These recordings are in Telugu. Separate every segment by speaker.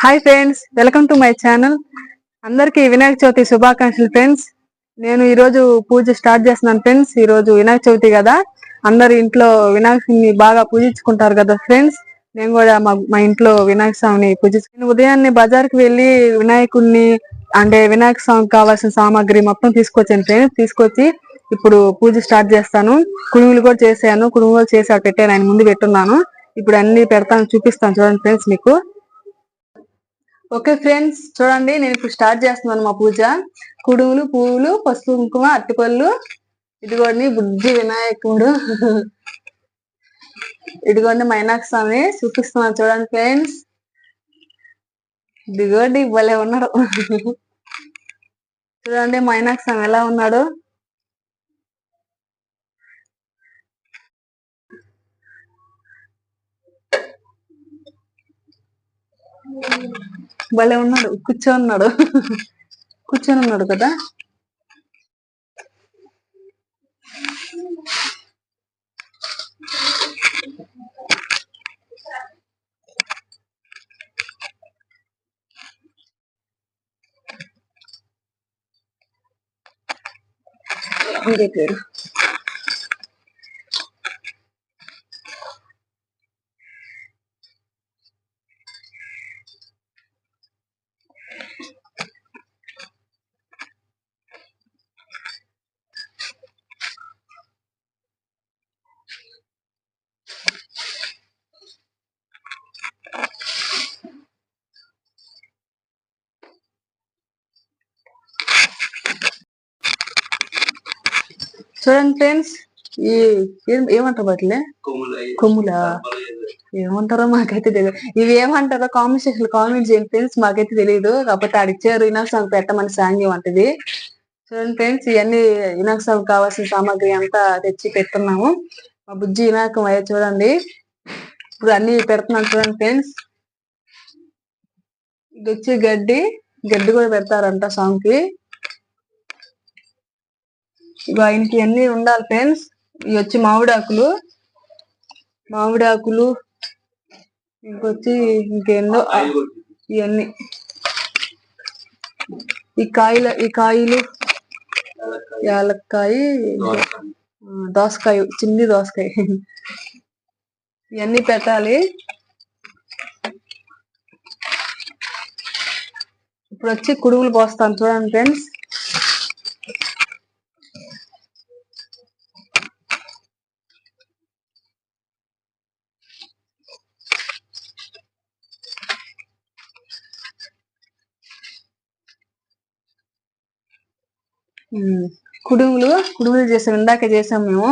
Speaker 1: Hi friends welcome to my channel అందరికీ వినాయక చవితి శుభాకాంక్షలు ఫ్రెండ్స్ నేను ఈరోజు పూజ స్టార్ట్ చేస్తున్నాను ఫ్రెండ్స్ ఈ రోజు వినాయక చవితి కదా. అందరు ఇంట్లో వినాయకుని బాగా పూజించుకుంటారు కదా ఫ్రెండ్స్ నేను కూడా మా మా ఇంట్లో వినాయక స్వామిని పూజించుకుని ఉదయాన్నే బజార్కి వెళ్ళి వినాయకుడిని అంటే వినాయక స్వామికి కావాల్సిన సామాగ్రి మొత్తం తీసుకొచ్చాను ఫ్రెండ్స్ తీసుకొచ్చి ఇప్పుడు పూజ స్టార్ట్ చేస్తాను. కుడుములు కూడా చేశాను. కుడుములు చేసి పెట్టాను. ఆయన ముందు పెట్టున్నాను. ఇప్పుడు అన్ని పెడతాను చూపిస్తాను చూడండి ఫ్రెండ్స్ మీకు. ఓకే ఫ్రెండ్స్ చూడండి నేను ఇప్పుడు స్టార్ట్ చేస్తున్నాను మా పూజ. కుడుములు పువ్వులు పసుపు కుంకుమ అట్టిపళ్ళు ఇదిగోండి బుద్ధి వినాయకుడు. ఇదిగోండి మైనాక స్వామి చూపిస్తున్నాను చూడండి ఫ్రెండ్స్. ఇదిగోండి భలే ఉన్నాడు. చూడండి మైనాక స్వామి ఎలా ఉన్నాడు. భలే ఉన్నాడు. కూర్చొని ఉన్నాడు. కూర్చొని ఉన్నాడు కదా? ఇంకే పేరు? చూడండి ఫ్రెండ్స్ ఈ ఏమంటారు వాటిలే కొమ్ములా ఏమంటారో మాకైతే తెలియదు ఇవి ఏమంటారో కామెంట్ సెక్షన్ కామెంట్ చేయండి ఫ్రెండ్స్ మాకైతే తెలియదు కాకపోతే ఆడిచ్చారు ఇనాక్ సాంగ్ పెట్టమని సాంగ్ వంటిది చూడండి ఫ్రెండ్స్ ఇవన్నీ ఇనాక్ సాంగ్ కావాల్సిన సామాగ్రి అంతా తెచ్చి పెడుతున్నాము. మా బుజ్జి ఇనాకం అయ్యే చూడండి. ఇప్పుడు అన్ని పెడుతున్నాను చూడండి ఫ్రెండ్స్ ఇది వచ్చి గడ్డి గడ్డి కూడా పెడతారంట సాంగ్కి. ఆయనకి అన్ని ఉండాలి ఫ్రెండ్స్. ఇవి వచ్చి మామిడాకులు. మామిడాకులు ఇంకొచ్చి ఇంకేందో ఇవన్నీ ఈ కాయల ఈ కాయలు యాలక్కాయ దోసకాయ చిన్ని దోసకాయ. ఇవన్నీ పెట్టాలి. ఇప్పుడు వచ్చి కుడుగులు పోస్తాను చూడండి ఫ్రెండ్స్. కుడుములు కుడుములు చేసాం ఇందాక చేసాం మేము.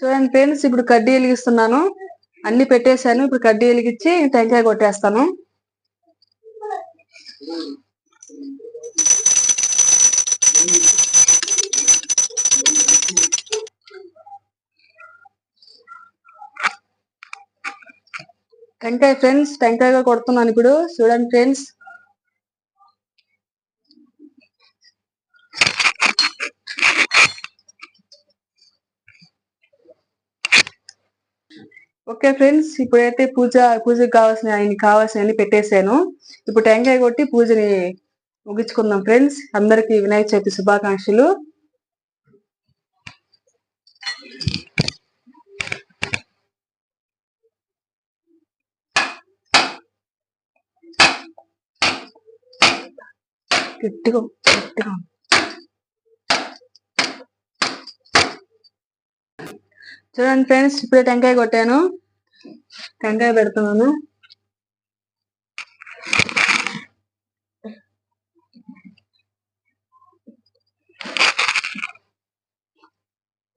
Speaker 1: చూడండి ఫ్రెండ్స్ ఇప్పుడు కడ్డీ వెలిగిస్తున్నాను. అన్ని పెట్టేశాను. ఇప్పుడు కడ్డీ వెలిగించి టెంకాయ కొట్టేస్తాను. టెంకాయ ఫ్రెండ్స్ టెంకాయగా కొడుతున్నాను ఇప్పుడు. చూడండి ఫ్రెండ్స్. ఓకే ఫ్రెండ్స్ ఇప్పుడైతే పూజ పూజకి కావాల్సిన ఆయనకి కావాల్సినవి పెట్టేశాను. ఇప్పుడు టెంకాయ కొట్టి పూజని ముగించుకుందాం ఫ్రెండ్స్. అందరికి వినాయక చవితి శుభాకాంక్షలు. గట్టిగా గట్టిగా చూడండి ఫ్రెండ్స్ ఇప్పుడే టెంకాయ కొట్టాను. టెంకాయ పెడుతున్నాను.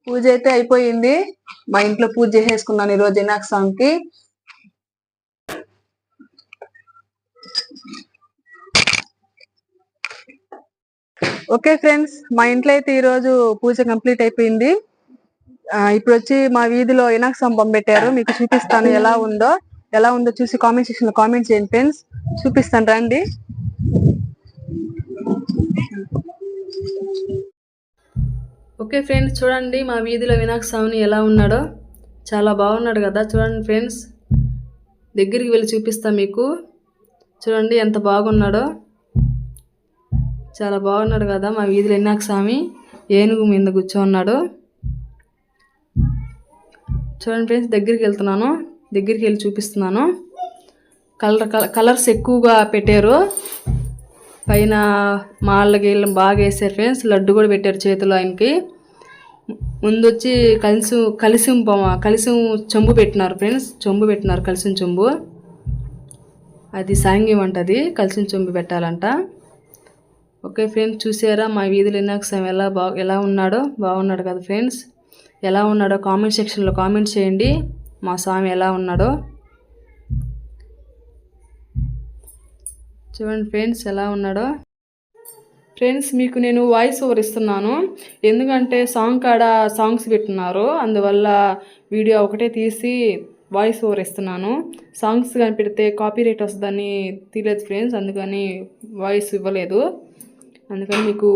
Speaker 2: పూజ అయితే అయిపోయింది. మా ఇంట్లో పూజ చేసేసుకున్నాను ఈరోజు వినాయక స్వామికి. ఓకే ఫ్రెండ్స్ మా ఇంట్లో అయితే ఈరోజు పూజ కంప్లీట్ అయిపోయింది. ఇప్పుడు వచ్చి మా వీధిలో వినాయక స్వామి పెట్టారు మీకు చూపిస్తాను ఎలా ఉందో. ఎలా ఉందో చూసి కామెంట్ సెక్షన్లో కామెంట్ చేయండి ఫ్రెండ్స్ చూపిస్తాను రండి. ఓకే ఫ్రెండ్స్ చూడండి మా వీధిలో వినాయక స్వామిని ఎలా ఉన్నాడో. చాలా బాగున్నాడు కదా. చూడండి ఫ్రెండ్స్ దగ్గరికి వెళ్ళి చూపిస్తా మీకు. చూడండి ఎంత బాగున్నాడో. చాలా బాగున్నాడు కదా మా వీధిలో వినాయక స్వామి. ఏనుగు మీద కూర్చోన్నాడు చూడండి ఫ్రెండ్స్ దగ్గరికి వెళ్తున్నాను. దగ్గరికి వెళ్ళి చూపిస్తున్నాను. కలర్ కలర్స్ ఎక్కువగా పెట్టారు. పైన మాళ్ళకి వెళ్ళి బాగా వేసారు ఫ్రెండ్స్. లడ్డు కూడా పెట్టారు చేతిలో ఆయనకి. ముందు వచ్చి కలిసి కలిసి కలిసి చెంబు పెట్టినారు ఫ్రెండ్స్. చెంబు పెట్టినారు కలిసిన చెంబు. అది సాంగ్యం అంటది కలిసిన చెంబు పెట్టాలంట. ఓకే ఫ్రెండ్స్ చూసారా? మా వీధిలో ఇన్నాక ఎలా బా ఎలా ఉన్నాడో? బాగున్నాడు కదా ఫ్రెండ్స్. ఎలా ఉన్నాడో కామెంట్ సెక్షన్లో కామెంట్ చేయండి. మా స్వామి ఎలా ఉన్నాడో. చూడండి ఫ్రెండ్స్ ఎలా ఉన్నాడో. ఫ్రెండ్స్ మీకు నేను వాయిస్ ఓవర్ ఇస్తున్నాను. ఎందుకంటే సాంగ్ కాడ సాంగ్స్ పెట్టున్నారు అందువల్ల వీడియో ఒకటే తీసి వాయిస్ ఓవర్ ఇస్తున్నాను. సాంగ్స్ కానీ పెడితే కాపీ రేట్ వస్తుందని తీయలేదు ఫ్రెండ్స్ అందుకని వాయిస్ ఇవ్వలేదు. అందుకని మీకు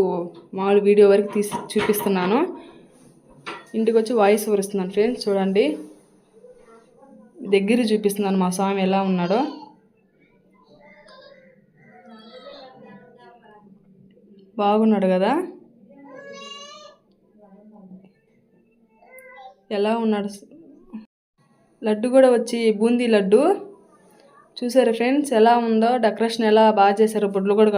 Speaker 2: మామూలు వీడియో వరకు తీసి చూపిస్తున్నాను. ఇంటికి వచ్చి వాయిస్ ఓవర్ ఇస్తున్నాను ఫ్రెండ్స్ చూడండి. దగ్గర చూపిస్తున్నాను మా స్వామి ఎలా ఉన్నాడో. బాగున్నాడు కదా. ఎలా ఉన్నాడు? లడ్డు కూడా వచ్చి బూందీ లడ్డు. చూసారా ఫ్రెండ్స్ ఎలా ఉందో? డెకరేషన్ ఎలా బాగా చేశారు బుడ్లు కూడా